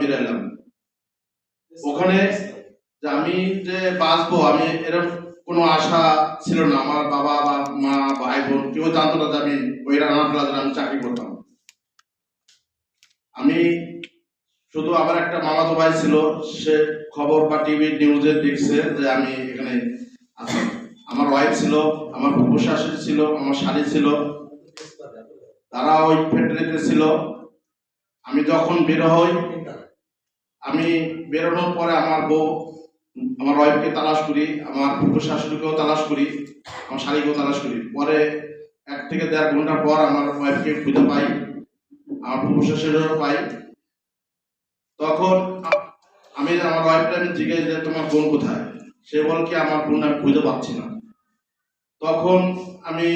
বেরালাম ওখানে যে আমি যে বাঁচবো, আমি এরকম কোনো আশা ছিল না। আমার বাবা বা মা, ভাই, বোন কেউ জানতো না যে আমি ওই রানা প্লাজার আমি চাকরি করতাম। আমি শুধু আমার একটা মামাতো ভাই ছিল, সে খবর বা টিভি নিউজে দেখছে যে আমি এখানে আছি। আমার ওয়াইফ ছিল, আমার ফুফু শাশুড়ি ছিল, আমার শাড়ি ছিল তারা ওই ফ্যাক্টরিতে ছিল। আমি যখন বের হই, আমি বেরোনোর পরে আমার বউ, আমার ওয়াইফকে তালাশ করি, আমার ফুফু শাশুড়িকেও তালাশ করি, আমার শাড়িকেও তালাশ করি। পরে এক থেকে দেড় ঘণ্টা পর আমার ওয়াইফকে খুঁজে পাই, আমার ফুফু শাশুড়িও পাই। তখন আমি আমার ওয়াইফটা আমি জিজ্ঞেস যে তোমার বোন কোথায়? সে বল কি, আমার বোন আমি খুঁজে পাচ্ছি না। তখন আমি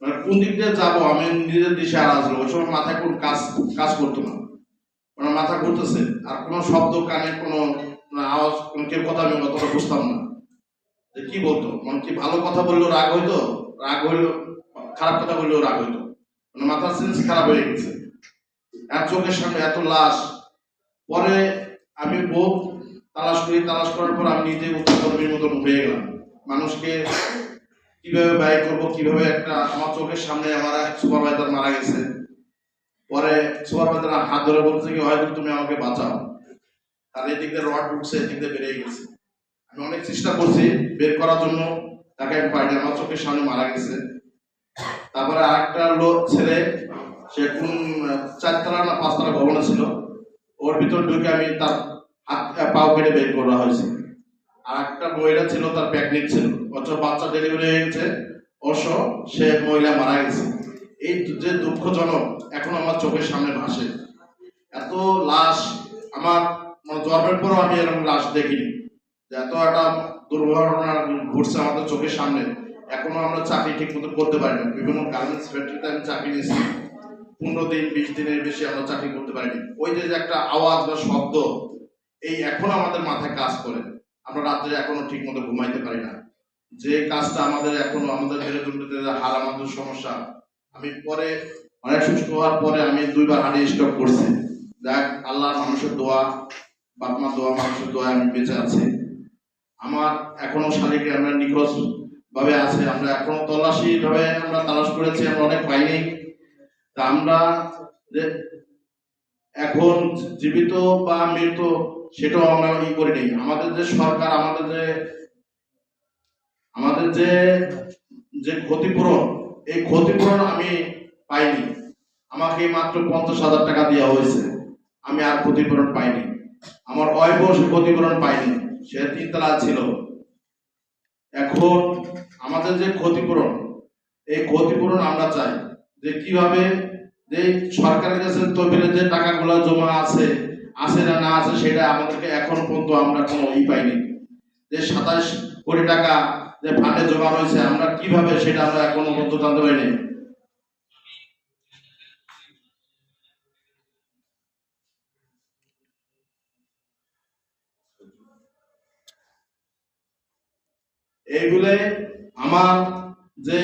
মানে কোন দিক দিয়ে যাব? আমি নিজের দিশে আর আসলো ওই সময় মাথায় কোন কাজ কাজ করতো না। মানে মাথা ঘুরতেছে। আর কোনো শব্দ, কানে কোনো আওয়াজ, কোনো কেউ কথা আমি অতটা বুঝতাম না। যে কি বলতো? মানে কি ভালো কথা বললেও রাগ হইতো? রাগ হইল খারাপ কথা বললেও রাগ হইতো। মানে মাথার সেন্স খারাপ হয়ে গেছে। এক চোখের সামনে এত লাশ। পরে আমি বউ তালাশ করি। তালাশ করার পর আমি নিজে উত্তরকর্মীর মতন হয়ে গেলাম। মানুষকে কীভাবে ব্যয় করব, কীভাবে একটা আমার চোখের সামনে আমার সুপারভাইজার মারা গেছে। পরে সুপারভাইজার হাত ধরে বলছে কি হয়তো তুমি আমাকে বাঁচাও। তার এদিক দিয়ে রড ঢুকছে এদিক দিয়ে বেরিয়ে গেছে। আমি অনেক চেষ্টা করছি বের করার জন্য, তাকে আমি পাইনি, আমার চোখের সামনে মারা গেছে। তারপরে আরেকটা লোক ছেলে, সে কোন, চারতলা না পাঁচতলা ভবনে ছিল, ওর ভিতর ঢুকে আমি তার হাত পাও কেটে বের করা হয়েছে। আর একটা মহিলা ছিল, তার প্রেগনেন্ট ছিল। অথচ বাচ্চা ডেলিভারি হয়ে গেছে। অবশ্য সে মহিলা মারা গেছে। এই যে দুঃখজনক, এখন আমার চোখের সামনে ভাসে। এত লাশ, আমার মানে জন্মের পরও আমি এরকম লাশ দেখিনি। যে এত একটা দুর্ঘটনা ঘটছে আমাদের চোখের সামনে। এখনও আমরা চাকরি ঠিক মতো করতে পারি না বিভিন্ন গার্মেন্টস ফ্যাক্টরিতে আমি চাকরি নিয়েছি। পনেরো দিন, বিশ দিনের বেশি আমরা চাকরি করতে পারিনি। ওই যে একটা আওয়াজ বা শব্দ, এই এখনও আমাদের মাথায় কাজ করে। আমরা রাত্রে এখনও ঠিক মতো ঘুমাইতে পারি না। যে কাজটা আমাদের এখনও, আমাদের মেরুদণ্ডতে হার আমাদের সমস্যা, আমি পরে অনেক সুস্থ হওয়ার পরে আমি দুইবার হার্ট স্টক করছি। দেখ আল্লাহ মানুষের দোয়া বাপ মা দোয়া, মানুষের দোয়া আমি বেঁচে আছি। আমার এখনও শারীরিক আমরা নিখোঁজ ভাবে আছে। আমরা এখনও তল্লাশি ভাবে আমরা তালাশ করেছি, আমরা অনেক পাইনি। তা আমরা যে এখন জীবিত বা মৃত সেটাও আমরা ই করিনি আমাদের যে সরকার, আমাদের যে আমাদের যে যে ক্ষতিপূরণ, এই ক্ষতিপূরণ আমি পাইনি। আমাকে মাত্র পঞ্চাশ হাজার টাকা দেওয়া হয়েছে। আমি আর ক্ষতিপূরণ পাইনি। আমার সে ক্ষতিপূরণ পাইনি। সে তিনতলা ছিল। এখন আমাদের যে ক্ষতিপূরণ, এই ক্ষতিপূরণ আমরা চাই যে কীভাবে যে সরকারের কাছে তহবিলের যে টাকাগুলো জমা আছে আছে না না আছে সেটা আমাদেরকে এখন পর্যন্ত আমরা কোনো ই পাইনি। যে সাতাশ কোটি টাকা যে ফান্ডে জমা হয়েছে আমরা কীভাবে সেটা আমরা এখনও পর্যন্ত জানতে পারিনি। এইগুলো আমার যে